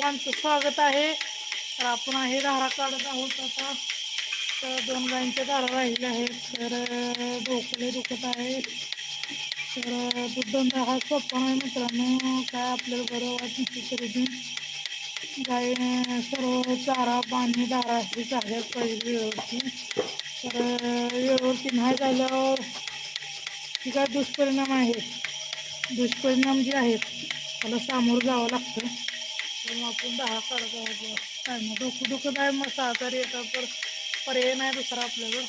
सर्वांचं स्वागत आहे. तर आपण आहे धारा काढत आहोत आता. तर दोन गायींच्या धारा राहिल्या आहेत. तर अं, दुखत आहे. तर दुधंदा हा सोपा नाही मित्रांनो. काय आपल्याला बरं वाटते तरी गाय सर्व चारा पाणी धारा हे झाल्या पाहिजे व्यवस्थित. तर व्यवस्थित नाही झाल्यावर ती काय दुष्परिणाम आहे दुष्परिणाम जे आहेत त्याला सामोरं जावं लागतं. मग आपण दहा काढत आहोत काय मग डोकं दुखत नाही मग सहकारी येतात तर पर्याय नाही दुसरा आपल्याकडं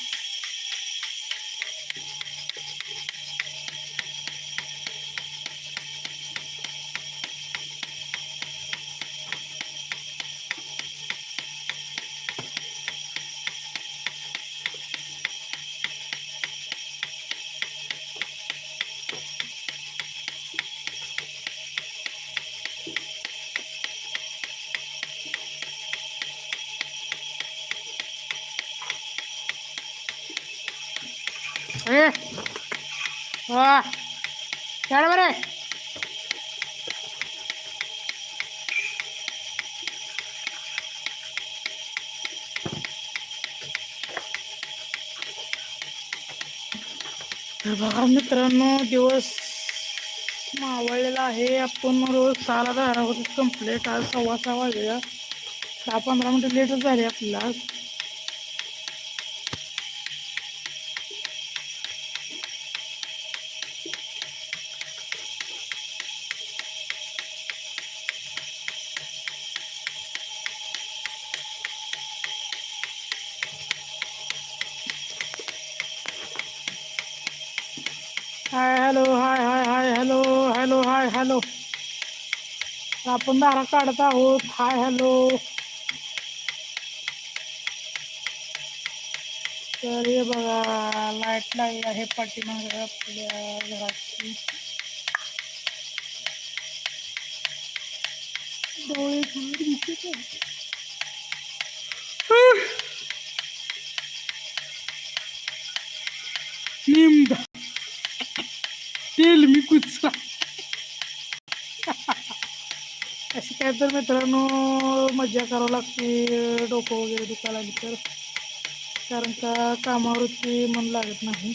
ए. वा. बरे. तर बघा मित्रांनो दिवस मावळलेला आहे. आपण रोज सहाला दहा होतो कंप्लीट आज सव्वा सहा वाजल्या दहा पंधरा मिनटं लेटच झाले आपल्याला. दारा काढत आहोत. Hi, hello. तर हे बघा लाईट लागली आहे पाठीमागे तेल मी कुचला. अशी काय तर मित्रांनो मज्जा करावं लागते डोकं वगैरे दुखायला लागली तर. कारण का कामावरती मन लागत नाही.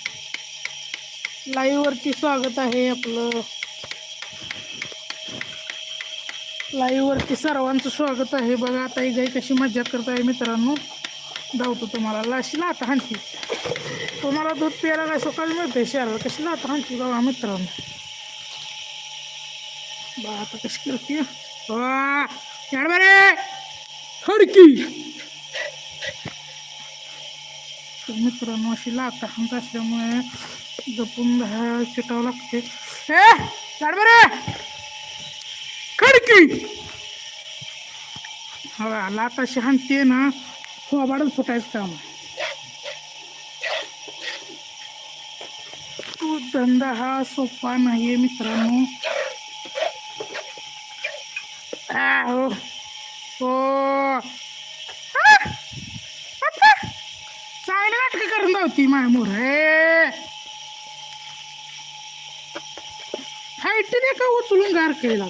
लाईव्ह वरती स्वागत आहे आपलं. लाईव्ह वरती सर्वांचं स्वागत आहे. बघा आता ही गाई कशी मज्जा करत आहे मित्रांनो. धावतो तुम्हाला. लाशी लाता हाणती. तुम्हाला दूध प्यायला काय सकाळी मिळते शहराला? कशी लाता हाणती बघा मित्रांनो. बा आता कशी करते? वा खडकी मित्रांनो अशी लाता हाणत असल्यामुळे जपून चिटावं लागते. ए झाड बरे! खडकी! आला आता शहाणते ना खोबाडच फुटायचं काम. तू धंदा हा सोपा नाहीये मित्रांनो. हो. चांगली नाटकं करून लावती माय मोर. हायटीने का उचलून गार केला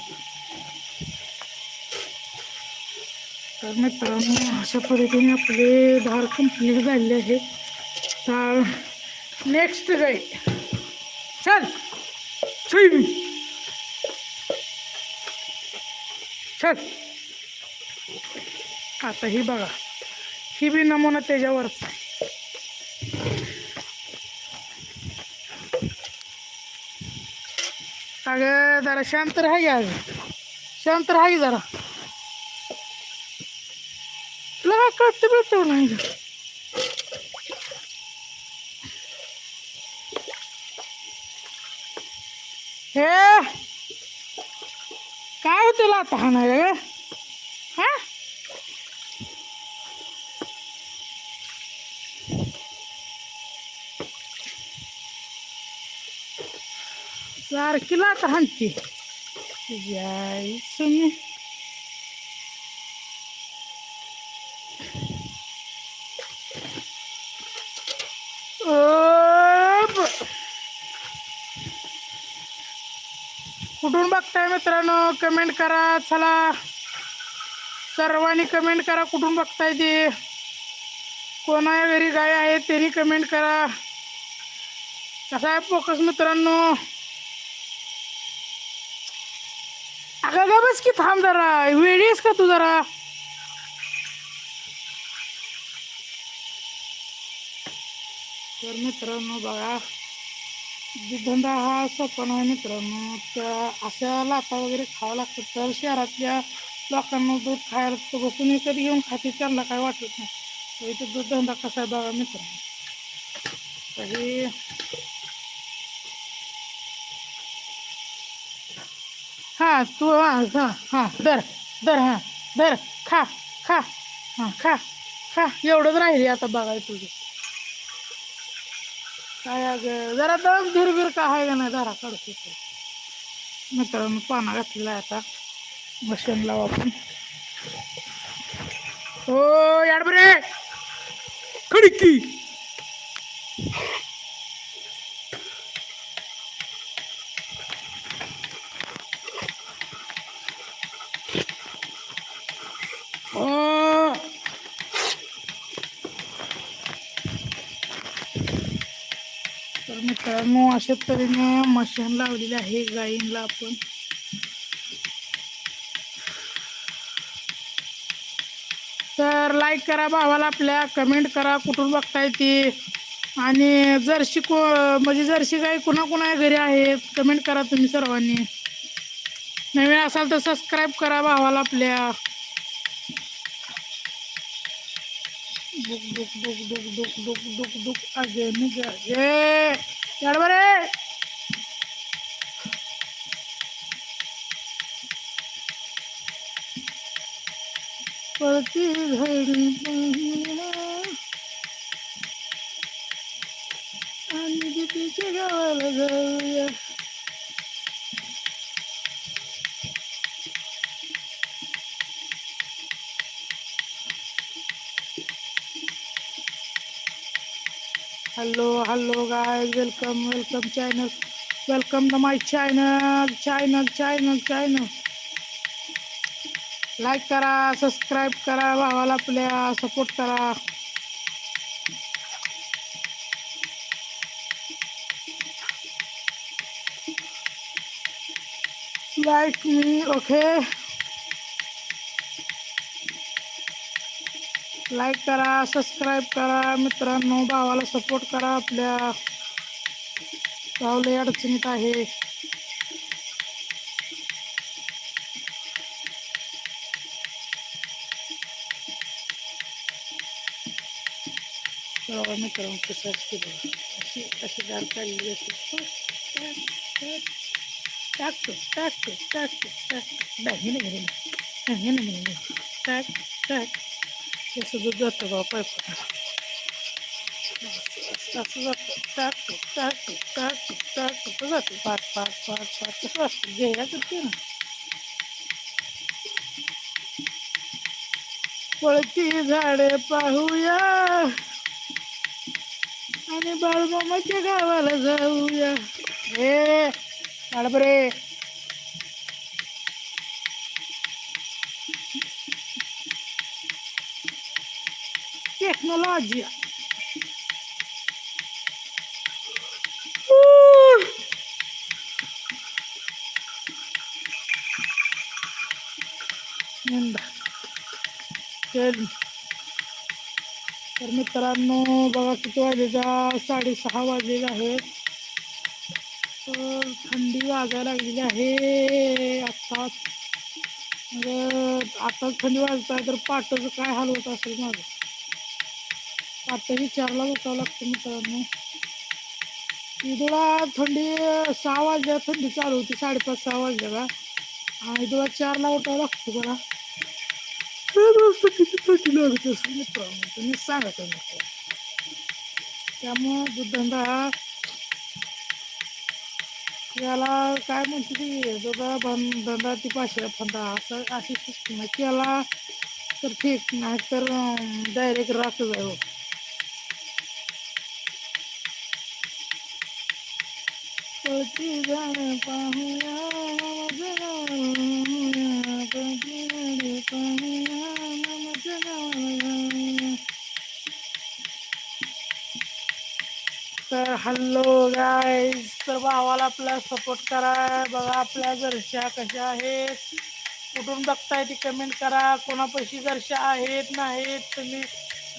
तर मित्रांनो अशा पद्धतीने आपले धार कंप्लीट झालेले आहे तर नेक्स्ट गाय चल छुई चल. आता ही बघा ही बी नमुना त्याच्यावरच आहे. अगं जरा शांत राहा अगं. शांत राहा जरा. तुला काय कळतं बिळतं नाही हे! काय होतं तुला आता हा नाही ग हा सारखी लाट हाणते. याय तुम्ही कुठून बघताय मित्रांनो? कमेंट करा चला. सर्वांनी कमेंट करा कुठून बघताय ते? कोणा घरी गाय आहे त्यांनी कमेंट करा. कसा आहे फोकस मित्रांनो? अगं बस की थांब जरा. वेळीस का तू जरा? तर मित्रांनो बघा धंदा हा सोपा आहे मित्रांनो. त्या अशा लाता वगैरे खावं लागतं तर शहरातल्या लोकांना दूध खायला तर बसून विकत घेऊन खाते त्यांना काय वाटत नाही. तर इथं दूध धंदा कसा आहे बघा मित्रांनो. तरी हां तू हां हां हां दर दर हां धर खा खा हां खा खा एवढंच राहिली आता बघायचं तुझं. काय अगं जरा दम धीरबीर का आहे का नाही जरा काढतो मित्रांनो पाना घातलेला आहे आता. मशीन लावा आपण. हो याडबरे! खडकी हो तर मित्रांनो अशा तऱ्हेने मशीन लावलेली आहे गायींला आपण तर लाईक करा भावाला आपल्या कमेंट करा कुठून बघताय ती आणि जर्शी को म्हणजे जर्शी गाई कुणाकुणा घरी आहेत कमेंट करा तुम्ही सर्वांनी नवीन असाल तर सबस्क्राईब करा भावाला आपल्या दुख दुख दुख दुख दुख दुख दुख दुख अगे निघ গড়বড়ে। পড়তি ঘড়ি আমি পিছিয়ে গেল গয়া hello hello guys welcome welcome channel welcome to my channel channel channel channel like करा सबस्क्राईब करा भावाला आपल्या सपोर्ट करा लाईक मी ओके Like करा सबस्क्राईब करा मित्रांनो भावाला सपोर्ट करा आपल्या. भावले अडचणीत आहे. तेव्हा मित्रांनो कसं असते अशी अशी गार काढलेली असते. टाकतो टाकतो टाकतो टाकतो. नाही. नाही नाही नाही नाही. टाक टाक. हे सुद्धा जातं बा पायपा असं जातं टाक टाक टाक टाक टाक जातं पाट पाट पाट पाट कसं असतं. घ्यायला तर ना पळती झाडे पाहूया. आणि बाळमामाच्या गावाला जाऊया. हे बाळबरे. Technology Uh! तर मित्रांनो बघा किती वाजेचा साडेसहा वाजलेला आहेत. तर थंडी वाजायला लागलेली आहे. आत्ताच. म्हणजे आत्ताच थंडी वाजत आहे तर पाठचं काय हाल होत असेल माझं आता विचारला उठावं लागतं मित्रांनो. इदुळा थंडी सहा वाजल्या थंडी चालू होती साडेपाच सहा वाजल्याला आणि इदुळा चारला उठावं लागतो बघा किती थंडी लागत असेल मित्रांनो तुम्ही सांगा तुम्ही त्यामुळं दुधंदा याला काय म्हणते ती दुधा बंद धंदा ती पाचशे फंदा असं अशी सिस्टीम आहे. केला तर ठीक नाही तर डायरेक्ट राखच आहे हो. कधी तर हॅलो गाय तर भावाला आपला सपोर्ट करा. बघा आपल्या घरच्या कशा आहेत. कुठून बघताय ती कमेंट करा. कोणापाशी घरच्या आहेत नाहीत तुम्ही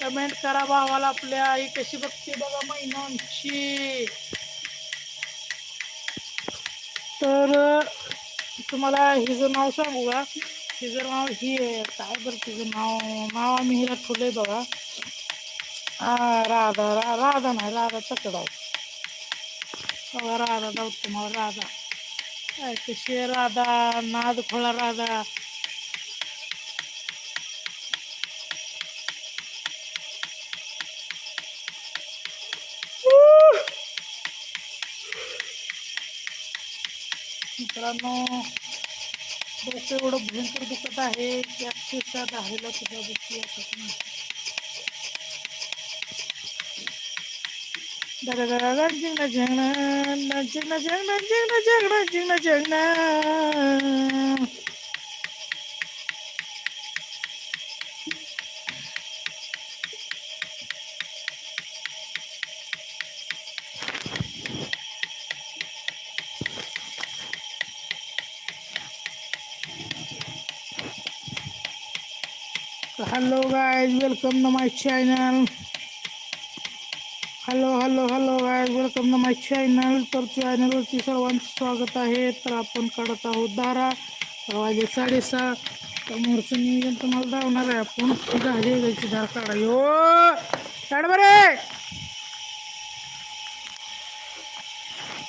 कमेंट करा भावाला आपल्या. आई कशी बघते बघा महिन्यांची तर तुम्हाला हिचं नाव सांगू का? हिचं नाव ही काय बरं तिचं नाव? नाव आम्ही हिला ठेवलंय बघा. राधा रा राधा नाही राधा चकडाव. बघा राधा जाऊ तुम्हाला राधा. काय कशी राधा? नाद खोळा राधा. मित्रांनो डोकं एवढं भयंकर दुखत आहे की अक्षरशः दहावीला सुद्धा गोष्टी असत नाही. दगदगा जिंगना जिंगना जिंगना जिंगना जिंगना जिंगना जिंगना guys, welcome to welcome channel. Hello hello hello guys welcome to my channel तर चॅनलवरती सर्वांचं स्वागत आहे. तर आपण काढत आहोत दारा. तर वाजे साडेसहा. समोरचं नियोजन तुम्हाला धावणार आहे आपण. झाली जायची धार काढा यो हो! काढ बरे!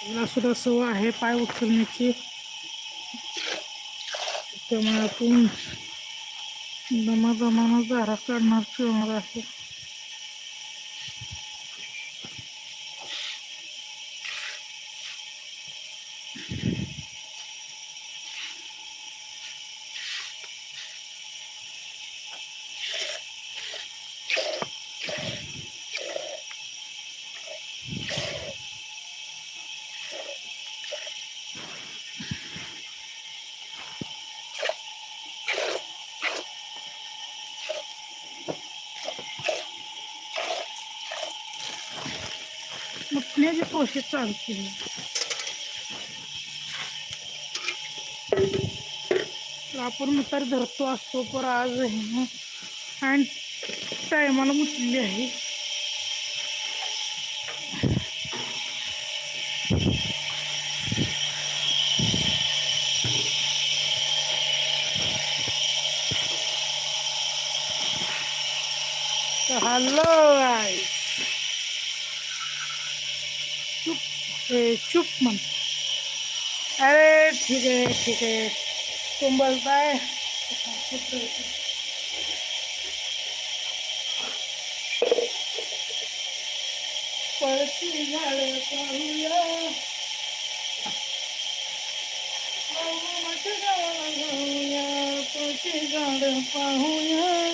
तिला सुद्धा सवय आहे पाय उचलण्याची. त्यामुळे आपण Ramazan, Ramazan, Ramazan, Ramazan, Ramazan, मुतण्याची प्रोसेस चालू केली आपण मुतार धरतो असतो पर आज आणि टायमाला मुतलेली आहे. हॅलो गाईस चुप हे चुप म्हण. अरे ठीक आहे ठीक आहे. तुम बोलताय पळती झाड पाहूया. पाऊणाच्या गावाला जाऊया पळती झाड पाहूया.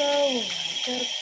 मैं बोलता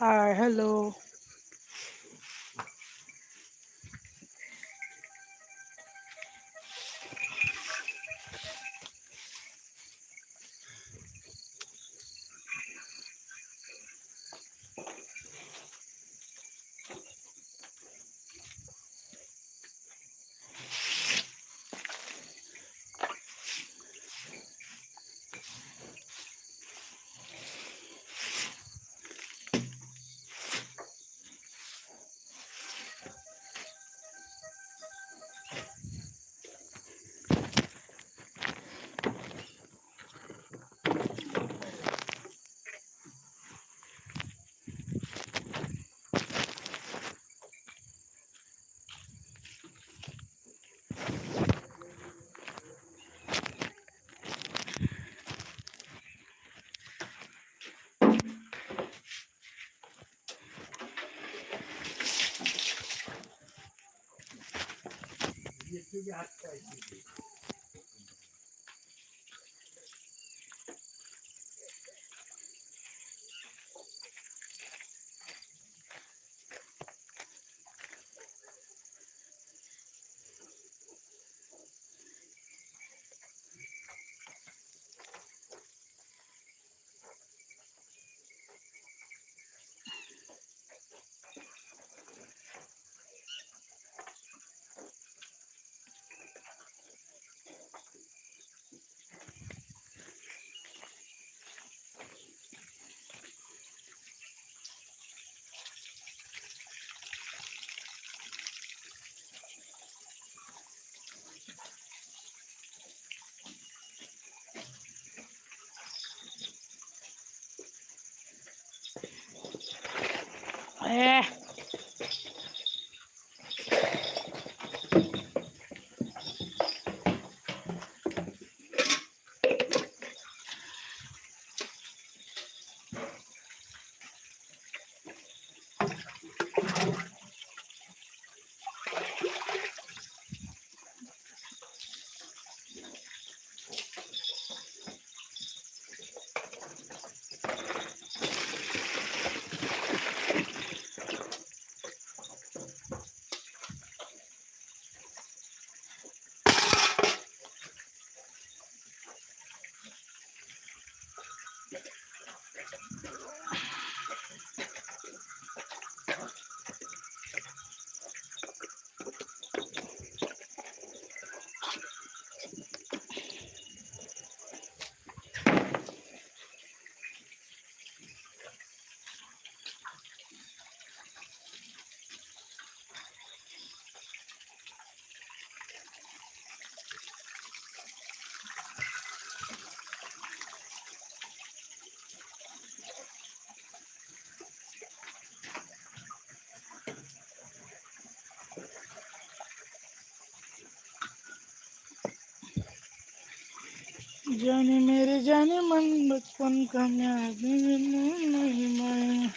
hi hello you got to take it. ए जाने मेरे जाने मन बचपन का याद नहीं मैं।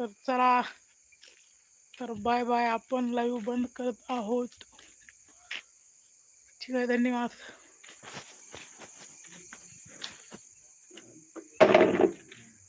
तर चला तर बाय बाय आपण लाईव्ह बंद करत आहोत. ठीक आहे धन्यवाद.